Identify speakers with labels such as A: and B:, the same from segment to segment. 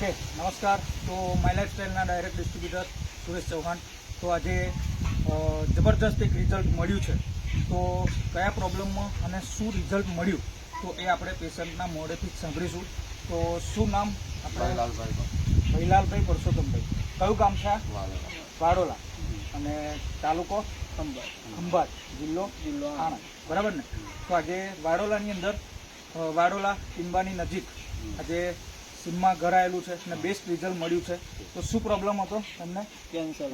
A: Okay નમસ્કાર. તો my લાઈફસ્ટાઈલના ડાયરેક્ટ ડિસ્ટ્રીબ્યુટર સુરેશ ચૌહાણ. તો આજે જબરજસ્ત એક રિઝલ્ટ મળ્યું છે. તો કયા પ્રોબ્લેમમાં અને શું રિઝલ્ટ મળ્યું? તો એ આપણે પેશન્ટના મોડેથી જ સાંભળીશું. તો શું નામ આપણે?
B: ભાઈલાલભાઈ
A: ભૈલાલભાઈ પરસોત્તમભાઈ. કયું ગામ છે? વાડોલા અને તાલુકો? ખંભાત. જિલ્લો? જિલ્લો આણંદ. બરાબર ને? તો આજે વાડોલાની અંદર વાડોલા ટીંબાની નજીક આજે સીમમાં ઘરાયેલું છે અને બેસ્ટ રિઝલ્ટ મળ્યું છે. તો શું પ્રોબ્લેમ હતો તમને?
C: કેન્સર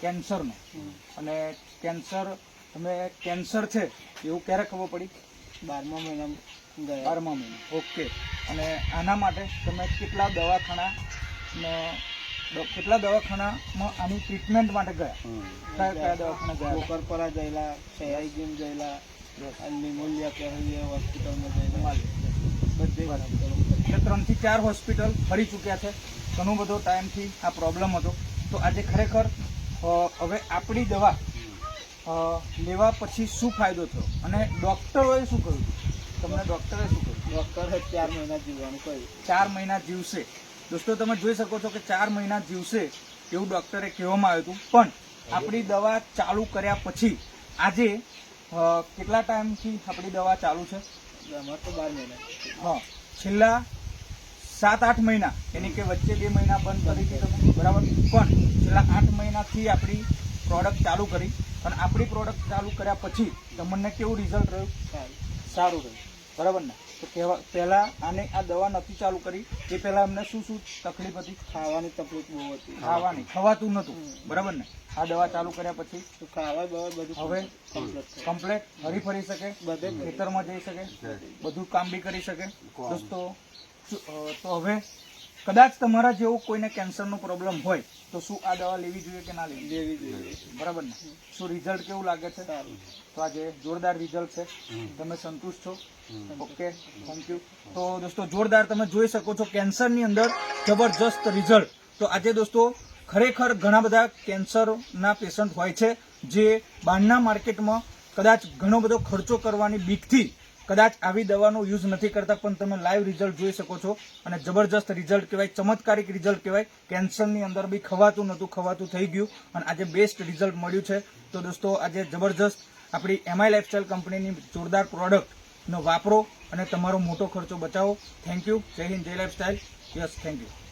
A: કેન્સરનો અને કેન્સર તમે કેન્સર છે એવું ક્યારે ખબર પડી?
C: બારમા મહિના ગયા.
A: બારમા મહિના. ઓકે અને આના માટે તમે કેટલા દવાખાના કેટલા દવાખાનામાં આની ટ્રીટમેન્ટ માટે ગયા? કયા કયા દવાખાના ગયા? કરપરા
C: કોકરપરા જયેલા સયાઈ જીમ અને નિમોલિયા કહેવાય હોસ્પિટલમાં જયેલા બધે
A: એટલે ત્રણથી ચાર હોસ્પિટલ ફરી ચૂક્યા છે. ઘણો બધો ટાઈમથી આ પ્રોબ્લેમ હતો. તો આજે ખરેખર હવે આપણી દવા લેવા પછી શું ફાયદો થયો? અને ડૉક્ટરોએ શું કહ્યું? તમને ડૉક્ટરે શું કહ્યું?
C: ડૉક્ટરે ચાર મહિના જીવવાનું કહ્યું.
A: ચાર મહિના જીવશે. દોસ્તો તમે જોઈ શકો છો કે ચાર મહિના જીવશે એવું ડૉક્ટરે કહેવામાં આવ્યું હતું. પણ આપણી દવા ચાલુ કર્યા પછી આજે કેટલા ટાઈમથી આપણી દવા ચાલુ છે?
C: તો બાર મહિના.
A: હા. છેલ્લા સાત આઠ મહિના. એની કે વચ્ચે બે મહિના બંધ કરી હતી તમે બરાબર? પણ છેલ્લા આઠ મહિનાથી આપણી પ્રોડક્ટ ચાલુ કરી. અને આપણી પ્રોડક્ટ ચાલુ કર્યા પછી તમને કેવું રિઝલ્ટ રહ્યું?
C: સારું
A: સારું રહ્યું. બરાબર ને? તો કહેવા પહેલાં આને આ દવા નથી ચાલુ કરી. એ પહેલાં અમને શું શું તકલીફ હતી?
C: ખાવાની તકલીફ બહુ હતી.
A: ખાવાની. ખવાતું નહોતું. બરાબર ને? આ દવા ચાલુ કર્યા પછી
C: તો ખાવા બવા બધું
A: હવે
C: કમ્પ્લીટ
A: હરી ફરી શકે.
C: બધે
A: ખેતરમાં જઈ શકે. બધું કામ બી કરી શકે. દોસ્તો તો હવે કદાચ તમારા જેવો કોઈને કેન્સરનો પ્રોબ્લેમ હોય તો શું આ દવા લેવી જોઈએ કે ના લેવી
C: લેવી જોઈએ.
A: બરાબર ને? શું રિઝલ્ટ કેવું લાગે છે? તો આજે જોરદાર રિઝલ્ટ છે. તમે સંતુષ્ટ છો? ઓકે થેન્ક યુ તો દોસ્તો જોરદાર તમે જોઈ શકો છો કેન્સરની અંદર જબરજસ્ત રિઝલ્ટ તો આજે દોસ્તો ખરેખર ઘણા બધા કેન્સરના પેશન્ટ હોય છે જે બહારના માર્કેટમાં કદાચ ઘણો બધો ખર્ચો કરવાની બીકથી કદાચ આવી દવાનો યુઝ નથી કરતા, પણ તમે લાઈવ રિઝલ્ટ જોઈ શકો છો. અને જબરજસ્ત રિઝલ્ટ કહેવાય, ચમત્કારિક રિઝલ્ટ કહેવાય. કેન્સરની અંદર બી ખવાતું નહોતું, ખવાતું થઈ ગયું. અને આજે બેસ્ટ રિઝલ્ટ મળ્યું છે. તો દોસ્તો, આજે જબરજસ્ત આપણી એમઆઈ લાઇફસ્ટાઈલ કંપનીની જોરદાર પ્રોડક્ટનો વાપરો અને તમારો મોટો ખર્ચો બચાવો. થેન્ક યુ જય હિન્દ, જય લાઇફસ્ટાઈલ યસ થેન્ક યુ